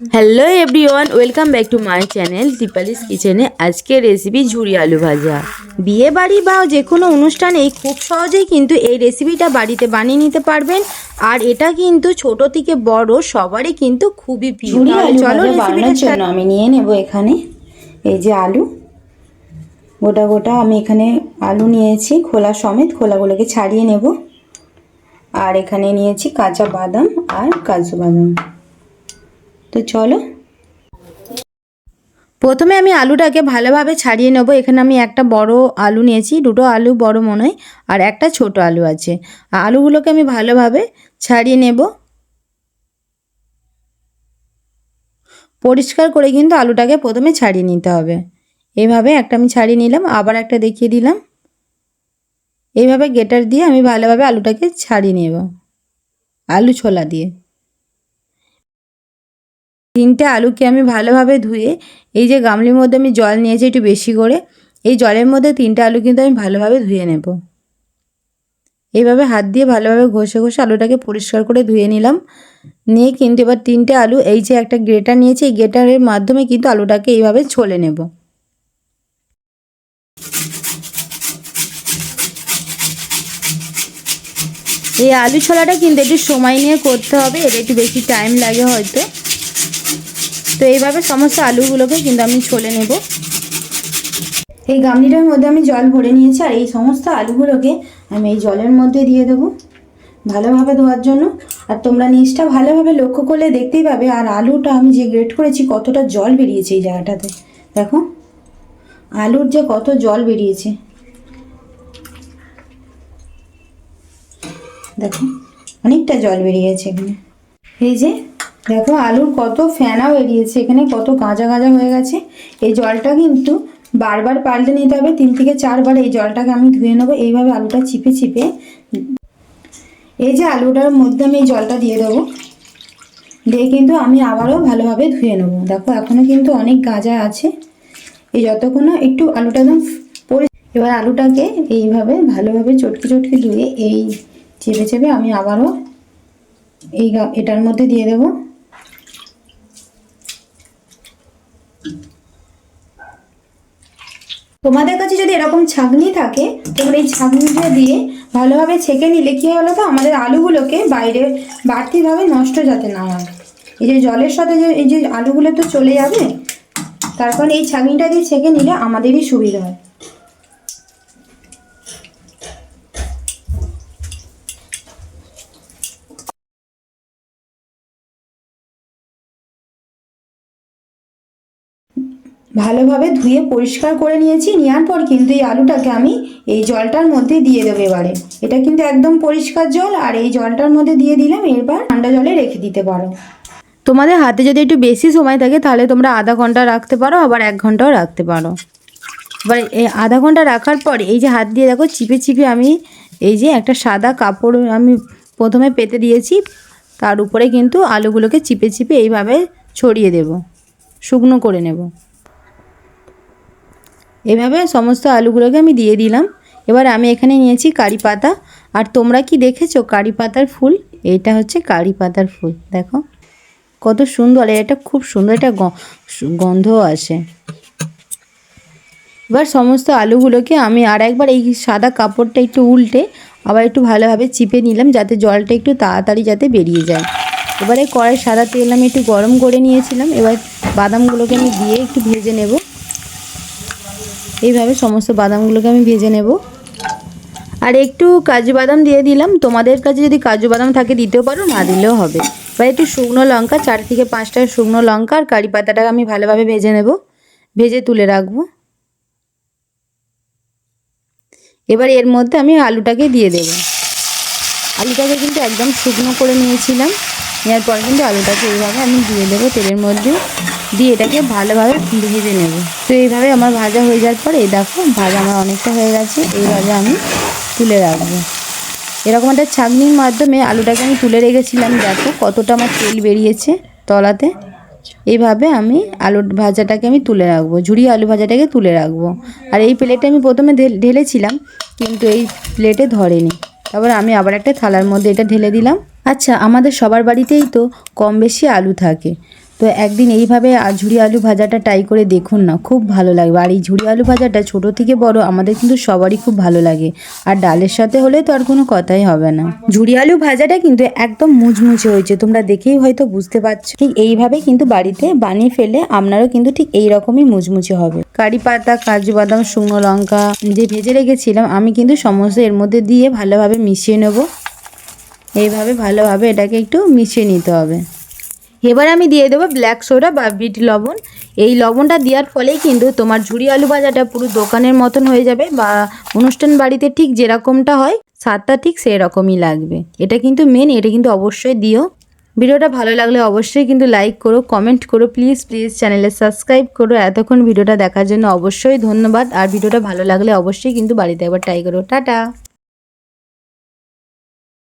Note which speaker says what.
Speaker 1: Hello everyone welcome back to my channel Dipali's কিচেনে আজকে recipe ঝুরি আলু ভাজা। বিয়ে বাড়ি বা যে কোনো অনুষ্ঠানেই খুব সহজেই কিন্তু এই রেসিপিটা বাড়িতে বানিয়ে নিতে পারবেন। আর এটা কিন্তু ছোট থেকে বড় সবারই কিন্তু খুবই প্রিয়। চলো রেসিপিটা
Speaker 2: জন্য আমি নিয়ে নেব এখানে এই যে আলু। গোটা গোটা আমি এখানে আলু নিয়েছি খোলা সমেত খোলাগুলোকে ছাড়িয়ে নেব। আর এখানে নিয়েছি কাঁচা বাদাম আর কাজু বাদাম। তো চলো।
Speaker 1: প্রথমে আমি আলুটাকে ভালোভাবে ছাড়িয়ে নেব। এখানে আমি একটা বড় আলু নিয়েছি, দুটো আলু বড় মনে হয়, আর একটা ছোট আলু আছে। আলুগুলোকে আমি ভালোভাবে ছাড়িয়ে নেব। পরিষ্কার করে কিন্তু আলুটাকে প্রথমে ছাড়িয়ে নিতে হবে। এভাবে একটা আমি ছাড়িয়ে নিলাম, আবার একটা দেখিয়ে দিলাম। এইভাবে গেটার দিয়ে আমি ভালোভাবে আলুটাকে ছাড়িয়ে নেব, আলু ছোলা দিয়ে। তিনটে আলুকে আমি ভালোভাবে ধুয়ে এই যে গামলির মধ্যে আমি জল নিয়েছি একটু বেশি করে, এই জলের মধ্যে তিনটে আলু কিন্তু আমি ভালোভাবে ধুয়ে নেব। এইভাবে হাত দিয়ে ভালোভাবে ঘষে ঘষে আলুটাকে পরিষ্কার করে ধুয়ে নিলাম। নিয়ে কিন্তু এবার তিনটে আলু, এই যে একটা গ্রেটার নিয়েছি, এই গ্রেটারের মাধ্যমে কিন্তু আলুটাকে এইভাবে ছলে নেব। এই আলু ছোলাটা কিন্তু একটু সময় নিয়ে করতে হবে এটা একটু বেশি টাইম লাগে হয়তো। তো এইভাবে সমস্ত আলুগুলোকে কিন্তু আমি ছলে নেব।
Speaker 2: এই গামলিটার মধ্যে আমি জল ভরে নিয়েছি আর এই সমস্ত আলুগুলোকে আমি এই জলের মধ্যে দিয়ে দেবো ভালোভাবে ধোয়ার জন্য। আর তোমরা নিচটা ভালোভাবে লক্ষ্য করলে দেখতেই পাবে আর আলুটা আমি যে গ্রেট করেছি কতটা জল বেরিয়েছে এই জায়গাটাতে। দেখো, আলুর যে কত জল বেরিয়েছে। দেখো, অনেকটা জল বেরিয়েছে এখানে। এই যে দেখো আলুর কত ফেনা বেরিয়েছে এখানে কত গাঁজা গাঁজা হয়ে গেছে। এই জলটা কিন্তু বারবার পাল্টে নিতে হবে, তিন থেকে চারবার এই জলটাকে আমি ধুয়ে নেব, এইভাবে আলুটা চিপে চিপে। এই যে আলুটার মধ্যে আমি এই জলটা দিয়ে দেবো, দিয়ে কিন্তু আমি আবারও ভালোভাবে ধুয়ে নেব। দেখো এখনও কিন্তু অনেক গাঁজা আছে। এই যতক্ষণ একটু আলুটা একদম পরি এবার আলুটাকে এইভাবে ভালোভাবে চটকে চটকে ধুয়ে এই চেপে চেপে আমি আবারও এই এটার মধ্যে দিয়ে দেবো। তোমাদের কাছে যদি এরকম ছাঁকনি থাকে তোমরা এই ছাঁকনিটা দিয়ে ভালোভাবে ছেঁকে নিলে কী হলো তো? আমাদের আলুগুলোকে বাইরে বাড়তিভাবে নষ্ট যাতে না হয়। এই যে জলের সাথে যে, এই যে আলুগুলো তো চলে যাবে, তারপর এই ছাঁকনিটা দিয়ে ছেঁকে নিলে আমাদেরই সুবিধা হয়। ভালোভাবে ধুয়ে পরিষ্কার করে নিয়েছি, নেওয়ার পর কিন্তু এই আলুটাকে আমি এই জলটার মধ্যে দিয়ে দেবো এবারে। এটা কিন্তু একদম পরিষ্কার জল, আর এই জলটার মধ্যে দিয়ে দিলাম, এরপর ঠান্ডা জলে রেখে দিতে পারো।
Speaker 1: তোমাদের হাতে যদি একটু বেশি সময় থাকে, তাহলে তোমরা আধা ঘণ্টা রাখতে পারো, আবার এক ঘন্টাও রাখতে পারো। এবার এই আধা ঘণ্টা রাখার পর এই যে হাত দিয়ে দেখো, চিপে চিপে আমি এই যে একটা সাদা কাপড় আমি প্রথমে পেতে দিয়েছি, তার উপরে কিন্তু আলুগুলোকে চিপে চিপে এইভাবে ছড়িয়ে দেব, শুকনো করে নেব। এভাবে সমস্ত আলুগুলোকে আমি দিয়ে দিলাম। এবার আমি এখানে নিয়েছি কারি পাতা। আর তোমরা কি দেখেছ কারি পাতার ফুল? এটা হচ্ছে কারি পাতার ফুল, দেখো। কত সুন্দর এটা খুব সুন্দর একটা গ- গন্ধও আসে। এবার সমস্ত আলুগুলোকে আমি আর একবার এই সাদা কাপড়টা একটু উল্টে আবার একটু ভালোভাবে চিপে নিলাম যাতে জলটা একটু তাড়াতাড়ি যাতে বেরিয়ে যায়। এবারে কড়াই সাদা তেল আমি একটু গরম করে নিয়েছিলাম। এবার বাদামগুলোকে আমি দিয়ে একটু ভেজে নেব। এইভাবে সমস্ত বাদামগুলোকে আমি ভেজে নেব। আর একটু কাজু বাদাম দিয়ে দিলাম। তোমাদের কাছে যদি কাজু বাদাম থাকে দিতেও পারো, না দিলেও হবে। এবার একটু শুকনো লঙ্কা চার থেকে পাঁচটা শুকনো লঙ্কা আর কারি পাতাটাকে আমি ভালোভাবে ভেজে নেব। ভেজে তুলে রাখব। এবার এর মধ্যে আমি আলুটাকে দিয়ে দেব। আলুটাকে কিন্তু একদম শুকনো করে নিয়েছিলাম। নেওয়ার পরে কিন্তু আলুটাকে এইভাবে আমি দিয়ে দেবো তেলের মধ্যে। দিয়ে এটাকে ভালোভাবে ভেজে নেব। তো এইভাবে আমার ভাজা হয়ে যাওয়ার পর, এই দেখো ভাজা আমার অনেকটা হয়ে গেছে, এইভাবে আমি তুলে রাখব। এরকম একটা ছাঁকনির মাধ্যমে আলুটাকে আমি তুলে রেখেছিলাম, দেখো কতটা আমার তেল বেরিয়েছে তলাতে। এইভাবে আমি আলু ভাজাটাকে আমি তুলে রাখব, ঝুড়ি আলু ভাজাটাকে তুলে রাখব। আর এই প্লেটে আমি প্রথমে ঢেল- ঢেলেছিলাম, কিন্তু এই প্লেটে ধরেনি। তারপর আমি আবার একটা থালার মধ্যে এটা ঢেলে দিলাম। আচ্ছা আমাদের সবার বাড়িতেই তো কম বেশি আলু থাকে। তো একদিন এইভাবে ঝুরি আলু ভাজাটা ট্রাই করে দেখুন না, খুব ভালো লাগবে আর এই ঝুড়ি আলু ভাজাটা ছোট থেকে বড়, আমাদের কিন্তু সবারই খুব ভালো লাগে। আর ডালের সাথে হলে তো আর কোনো কথাই হবে না। ঝুড়ি আলু ভাজাটা কিন্তু একদম মুচমুচে হয়েছে, তোমরা দেখেই হয়তো বুঝতে পারছ। ঠিক এইভাবে কিন্তু বাড়িতে বানিয়ে ফেলে আপনারও কিন্তু ঠিক এই রকমই মুচমুচে হবে। কারি পাতা, কাজু বাদাম, শুকনো লঙ্কা, যে ভেজে রেখেছিলাম, আমি কিন্তু সমস্ত এর মধ্যে দিয়ে ভালোভাবে মিশিয়ে নেব। এইভাবে ভালোভাবে এটাকে একটু মিশিয়ে নিতে হবে। এবার আমি দিয়ে দেবো ব্ল্যাক সোডা বা বিট লবণ। এই লবণটা দেওয়ার ফলেই কিন্তু তোমার ঝুড়ি আলু ভাজাটা পুরো দোকানের মতন হয়ে যাবে বা অনুষ্ঠান বাড়িতে ঠিক যেরকমটা হয়, স্বাদটা ঠিক সেই রকমই লাগবে। এটা কিন্তু মেন এটা কিন্তু অবশ্যই দিও। ভিডিওটা ভালো লাগলে অবশ্যই কিন্তু লাইক করো কমেন্ট করো প্লিজ প্লিজ চ্যানেলে সাবস্ক্রাইব করো। এতক্ষণ ভিডিওটা দেখার জন্য অবশ্যই ধন্যবাদ। আর ভিডিওটা ভালো লাগলে অবশ্যই কিন্তু বাড়িতে একবার ট্রাই করো। টাটা!